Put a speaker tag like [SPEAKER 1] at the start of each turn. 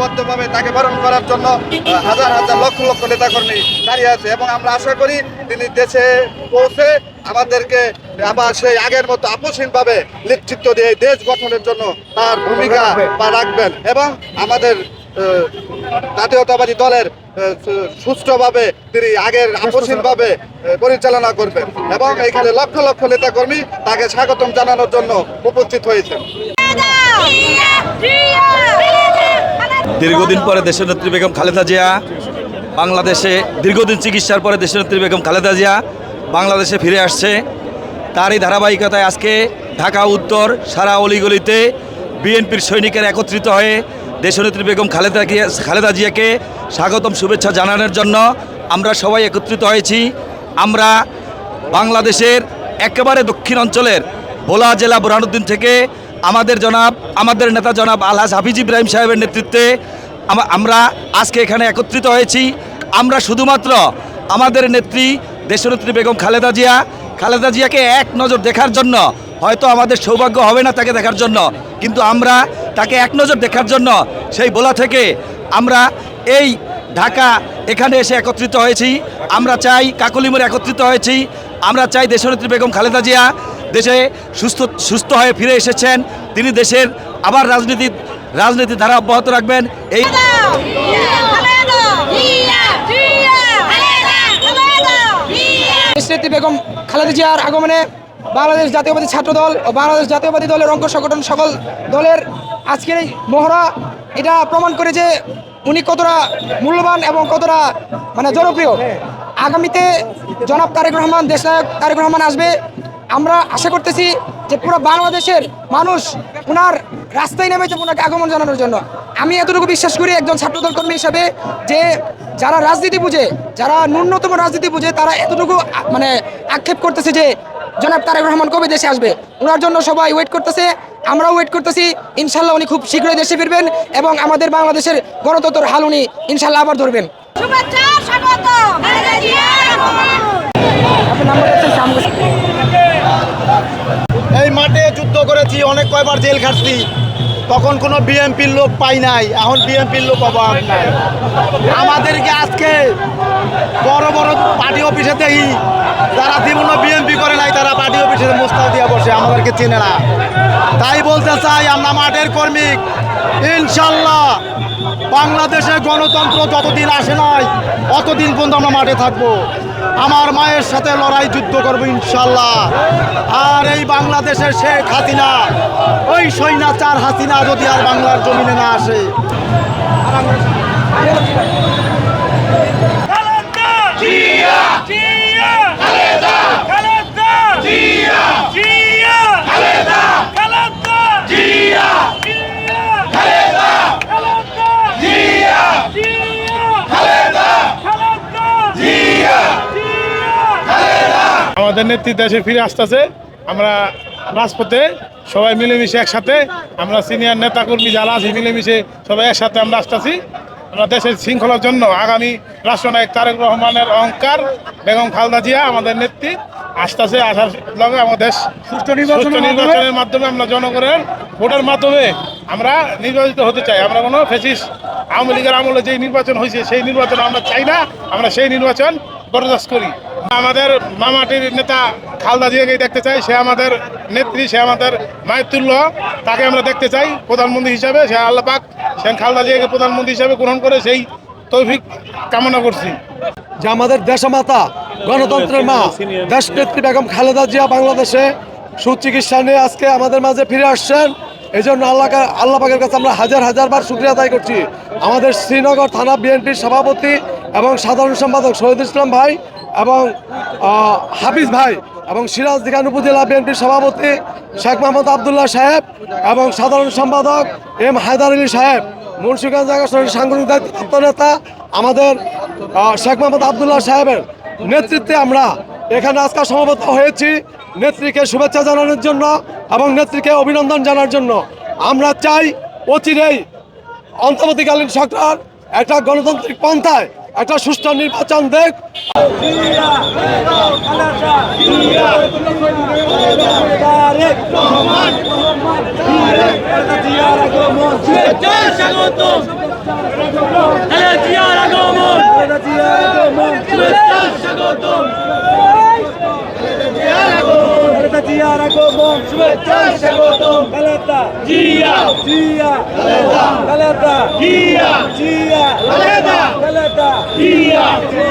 [SPEAKER 1] সারিবদ্ধভাবে তাকে বরণ করার জন্য হাজার হাজার লক্ষ লক্ষ নেতাকর্মী দাঁড়িয়ে আছে এবং আমরা আশা করি তিনি দেশে পৌঁছে আমাদেরকে আবার সেই আগের মতো আপসহীনভাবে নেতৃত্ব দিয়ে দেশ গঠনের জন্য তার ভূমিকা রাখবেন এবং আমাদের জাতীয়তাবাদী দলের সুষ্ঠুভাবে তিনি আগের আহ, পরিচালনা করবেন এবং এখানে লক্ষ লক্ষ নেতাকর্মী তাকে স্বাগতম জানানোর জন্য উপস্থিত হয়েছেন।
[SPEAKER 2] দীর্ঘদিন পরে দেশনেত্রী বেগম খালেদা জিয়া, বাংলাদেশে দীর্ঘদিন চিকিৎসার পরে দেশনেত্রী বেগম খালেদা জিয়া বাংলাদেশে ফিরে আসছে। তারই ধারাবাহিকতায় আজকে ঢাকা, উত্তর, সারা অলিগলিতে বিএনপির সৈনিকের একত্রিত হয়ে দেশনেত্রী বেগম খালেদা গিয়া- খালেদা জিয়াকে স্বাগতম শুভেচ্ছা জানানোর জন্য আমরা সবাই একত্রিত হয়েছি। আমরা বাংলাদেশের একেবারে দক্ষিণ অঞ্চলের ভোলা জেলা বুরহানুদ্দিন থেকে আমাদের জনাব, আমাদের নেতা জনাব আলহাজ হাফিজ ইব্রাহিম সাহেবের নেতৃত্বে আমরা আজকে এখানে একত্রিত হয়েছি। আমরা শুধুমাত্র আমাদের নেত্রী দেশনেত্রী বেগম খালেদা জিয়া, খালেদা জিয়াকে এক নজর দেখার জন্য, হয়তো আমাদের সৌভাগ্য হবে না তাকে দেখার জন্য, কিন্তু আমরা তাকে এক নজর দেখার জন্য সেই বোলা থেকে আমরা এই ঢাকা এখানে এসে একত্রিত হয়েছি। আমরা চাই কাকলিমরে একত্রিত হয়েছি। আমরা চাই দেশনেত্রী বেগম খালেদা জিয়া দেশে সুস্থ সুস্থ হয়ে ফিরে এসেছেন। তিনি দেশের আবার রাজনীতি রাজনীতি ধারা অব্যাহত রাখবেন। এই
[SPEAKER 3] বেগম খালেদা জিয়ার আগমনে বাংলাদেশ জাতীয়বাদী ছাত্র দল ও বাংলাদেশ জাতীয়বাদী দলের অঙ্গ সংগঠন সকল দলের আজকের এই মহড়া এটা প্রমাণ করে যে উনি কতটা মূল্যবান এবং কতটা মানে জনপ্রিয়। আগামীতে জনাব তারেক রহমান, দেশনায়ক তারেক রহমান আসবে। আমরা আশা করতেছি যে পুরো বাংলাদেশের মানুষ ওনার রাস্তায় নেমেছে ওনাকে আগমন জানানোর জন্য। আমি এতটুকু বিশ্বাস করি একজন ছাত্রদল কর্মী হিসাবে যে যারা রাজনীতি বুঝে যারা ন্যূনতম রাজনীতি বুঝে তারা এতটুকু মানে আক্ষেপ করতেছে যে জনাব তারেক রহমান কবে দেশে আসবে। ওনার জন্য সবাই ওয়েট করতেছে আমরাও ওয়েট করতেছি। ইনশাল্লাহ উনি খুব শীঘ্রই দেশে ফিরবেন এবং আমাদের বাংলাদেশের গণতন্ত্র হাল উনি ইনশাল্লাহ আবার ধরবেন। আপনার নাম্বার
[SPEAKER 4] করেছি, অনেক কয়বার জেল খাটছি। তখন কোনো বিএমপির লোক পাই নাই, এখন বিএমপির লোক অভাব আমাদেরকে আজকে বড় বড় পার্টি অফিসে দেখি, যারা জীবনে বিএমপি করে নাই, তারা পার্টি অফিসে মোস্তাল দিয়ে বসে, আমাদেরকে চেনে না। তাই বলতে চাই, আমরা মাঠের কর্মী, ইনশাল্লাহ বাংলাদেশে গণতন্ত্র যতদিন আসে নাই, অতদিন পর্যন্ত আমরা মাঠে থাকব। আমার মায়ের সাথে লড়াই যুদ্ধ করব ইনশাল্লাহ। আর এই বাংলাদেশের শেখ হাসিনা, ওই সৈনাচার হাসিনা যদি আর বাংলার জমিনে না আসে।
[SPEAKER 5] আমাদের নেত্রী দেশে ফিরে আসতেছে। আমরা রাজপথে সবাই মিলেমিশে একসাথে আমরা সিনিয়র নেতাকর্মী যারা আছি মিলেমিশে সবাই একসাথে আমরা আসতেছি। আমরা দেশের শৃঙ্খলার জন্য আগামী রাষ্ট্রনায়ক তারেক রহমানের অহংকার বেগম খালদা জিয়া আমাদের নেত্রী আসতেছে আসার লগে আমাদের দেশ সুষ্ঠু নির্বাচনের মাধ্যমে আমরা জনগণের ভোটের মাধ্যমে আমরা নির্বাচিত হতে চাই। আমরা কোনো ফেসিস আওয়ামী লীগের আমলে যে নির্বাচন হয়েছে সেই নির্বাচন আমরা চাই না। আমরা সেই নির্বাচন বরদাস্ত করি। আমাদের মামাটির নেতা খালদা জিয়াকে দেখতে চাই। সে আমাদের নেত্রী সে আমাদের মায়ের তুল্য তাকে আমরা দেখতে চাই প্রধানমন্ত্রী হিসাবে। সে আল্লাহ পাক সে খালদা জিয়াকে প্রধানমন্ত্রী হিসাবে গ্রহণ করে সেই তৌফিক কামনা করছি।
[SPEAKER 4] যে আমাদের দেশমাতা গণতন্ত্রের মা দেশনেত্রী বেগম খালেদা জিয়া বাংলাদেশে সুচিকিৎসা নিয়ে আজকে আমাদের মাঝে ফিরে আসছেন। এই জন্য আল্লাহ আল্লাহ পাকের কাছে আমরা হাজার হাজার বার শুক্রিয়া আদায় করছি। আমাদের শ্রীনগর থানা বিএনপির সভাপতি এবং সাধারণ সম্পাদক শহীদ ইসলাম ভাই এবং হাফিজ ভাই এবং সিরাজ দিঘান উপজেলা বিএনপির সভাপতি শেখ মোহাম্মদ আবদুল্লাহ সাহেব এবং সাধারণ সম্পাদক এম হায়দার আলী সাহেব, মুন্সিগঞ্জ আসনের সাংগঠনিক দায়িত্ব নেতা আমাদের শেখ মোহাম্মদ আবদুল্লাহ সাহেবের নেতৃত্বে আমরা এখানে আজকে সমবেত হয়েছি। নেত্রীকে শুভেচ্ছা জানানোর জন্য এবং নেত্রীকে অভিনন্দন জানার জন্য। আমরা চাই অচিরেই অন্তর্বর্তীকালীন সরকার একটা গণতান্ত্রিক পন্থায় একটা সুস্থ নির্বাচন দেখ
[SPEAKER 6] জিয়ার
[SPEAKER 4] Galera Gobon, Chuetancha Gobon, Galeta, Dia, Dia, Galeta, Galeta, Dia, Dia, Galeta, Galeta, Dia.